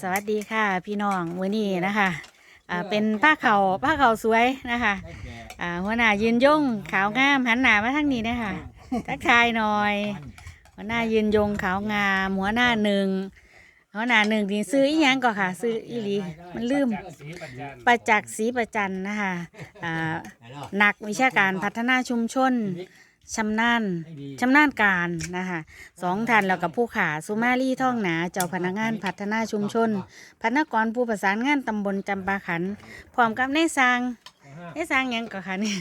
สวัสดีค่ะ พี่น้องวันนี้นะคะอ่าเป็นผ้าเขาวผ้าเขาวสวยนะคะอ่าหัวหน้ายืนยงขาวงามหันหน้ามาทางนี้นะคะทักทายหน่อย หัวหน้ายืนยงขาวงาม หัวหน้าหนึ่งหัวหน้าหนึ่งนี่ซื้ออีหยังก็ค่ะ ซื้ออีหลีมันลืมประจักษ์ศรีประจันนะคะอ่าหนักวิชาการพัฒนาชุมชน ชำนาญชำนาญการนะคะสองท่านแล้วกับผู้ขาสุมาลีท่องหนา เจ้าพนักงานพัฒนาชุมชน พนักงานผู้ประสานงานตำบลจำปาขันพร้อมกับในายสร้างในายสร้างหยังก็ค่ะนี่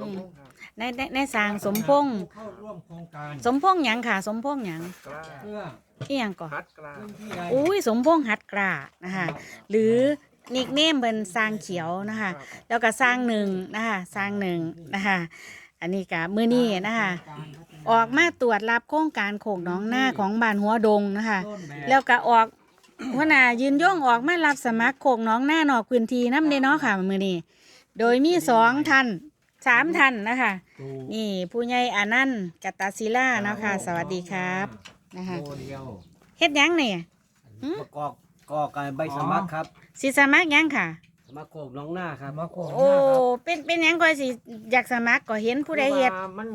อืมในในในายสร้างสมพงษ์เข้าร่วมโครงการสมพงษ์หยังค่ะ สมพงษ์หยังเพื่ออีหยังก่อพัดกลางพื้นที่ใดอุ้ยสมพงษ์หัดกล้านะคะหรือนิกเนมเป็นสร้างเขียวนะคะ แล้วก็สร้างหนึ่งนะคะสร้างหนึ่งนะคะ อันนี้กะมือนี้นะคะ ออกมาตรวจรับโครงการโขกหน้องหน้าของบ้านหัวดงนะคะต้นแบบแล้วก็ออกหัวหน้ายืนย่องออกมารับสมัครโขกหน้องหน้านอกพื้นที่น้ำเด้เนาะค่ะมือนี้ โดยมีสองท่านสามท่านนะคะตูนี่ผู้ใหญ่อานันต์กัตตาศิลาเนาะค่ะสวัสดีครับนะคะโตเดียวเฮ็ดหยังเนี่ยหืมประกอบก่อการใบสมัครครับสิสมัครหยังค่ะ สมัครโคกน้องหน้าครับมาโคกโอ้เป็นเป็นหยังก็สิอยากสมัครก็เห็นผู้ใดเฮ็ด ว่ามัน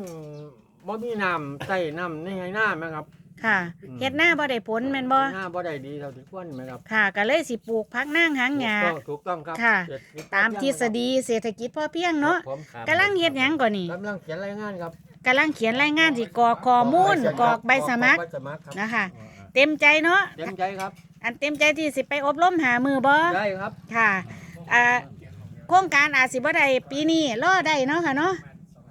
บ่มีน้ำใส่น้ำในไงหน้าไหมครับ ค่ะอืม เฮ็ดหน้าบ่ได้ผลแม่นบ่ หน้าบ่ได้ดีเท่าที่ควรไหมครับค่ะ ก็เลยสิปลูกพักนางหางหญ้า ถูกต้องถูกต้องครับค่ะ เศรษฐกิจตามทฤษฎีเศรษฐกิจพอเพียงเนาะครับผมครับกำลังเฮ็ดหยังก่อนนี่กำลังเขียนรายงานครับกำลังเขียนรายงานสิกรอกข้อมูลกรอกใบสมัครใบสมัครครับนะคะ เต็มใจเนาะ เต็มใจครับอันเต็มใจที่สิไปอบรมหามือบ่ ได้ครับ ค่ะ อ่าโครงการอาจสิบ่ได้ปีนี้รอได้เนาะค่ะเนาะ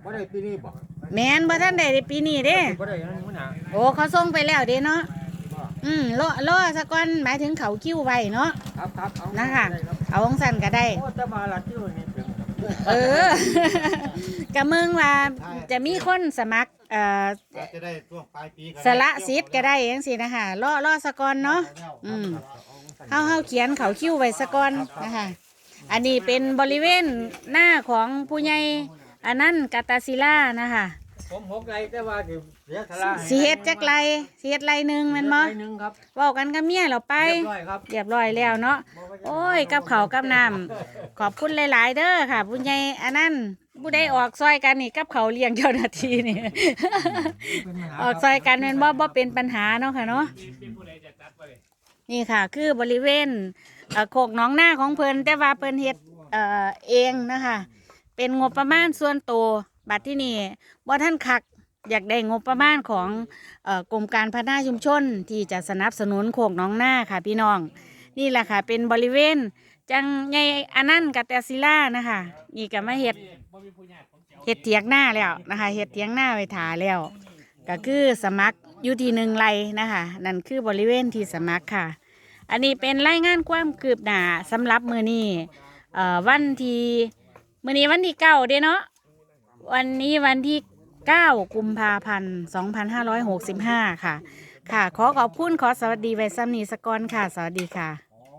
บ่ได้ปีนี้บ่แม่นบ่ทันได้ในปีนี้เด้ บ่ได้อันนั้นมื้อหน้าโอ้เขาส่งไปแล้วเด้เนาะอืมรอรอสักก่อนหมายถึงเขาคิ้วไว้เนาะ ครับครับเอานะคะ ได้รับเอาของสั่นก็ได้ โอ้แต่มาละที่นี่ถึงเออกะเมืองว่าจะมีคนสมัครเอ่ออาจจะได้ช่วงปลายปีก็ได้สละสิทธิ์ก็ได้จังซี่นะคะรอรอสักก่อนเนาะ อืม เฮาเฮาเขียนเขาคิ้วไว้สะก่อนนะคะ อันนี้เป็นบริเวณหน้าของผู้ใหญ่อันนั้นกาตาศิลานะคะผมหกไรแต่ว่าสิเสียสละให้สีเฮ็ดจักไรสีเฮ็ดไรหนึ่งแมันบ่ไรหนึงครับเว้ากันกับเมียเราไป เรียบร้อยครับเรียบร้อยแล้วเนาะ โอ้ย กับเขาวกับน้ำขอบคุณหลาย ๆ เด้อค่ะผู้ใหญ่อันนั้นผู้ใดออกซอยกันนี่กับเขาวเลี้ยงเจ้าหน้าที่นี่ออกซอยกันแมันบ่บ่เป็นปัญหาเนาะค่ะเนาะนี่ค่ะ คือบริเวณ เอ่อโคกหน้องหน้าของเพิ่นแต่ว่าเพิ่นเฮ็ดเอ่อเองนะคะ เป็นงบประมาณส่วนตัวบัดที่นี่บ่ท่านคักอยากได้งบประมาณของเอ่อกรมการพัฒนาชุมชน ที่จะสนับสนุนโคกหน้องหน้าค่ะพี่น้อง นี่แหละค่ะ เป็นบริเวณ จังไงอันนั้นกับแต่ศิลานะคะนี่ก็มาเฮ็ดเฮ็ดเถียงหน้าแล้วนะคะเฮ็ดเถียงหน้าไว้ถาแล้ว ก็คือสมัครอยู่ที่หนึ่งไรนะคะนั่นคือบริเวณที่สมัครค่ะ อันนี้เป็นรายงานความคืบหน้าสำหรับมือนี้เอ่อวันที่มือนี้วันที่เก้าเด้เนาะวันนี้วันที่เก้ากุมภาพันธ์สองพันห้าร้อยหกสิบห้าค่ะ ค่ะ ขอขอบคุณขอสวัสดีไว้ซ้ำนี้สกอนค่ะ สวัสดีค่ะ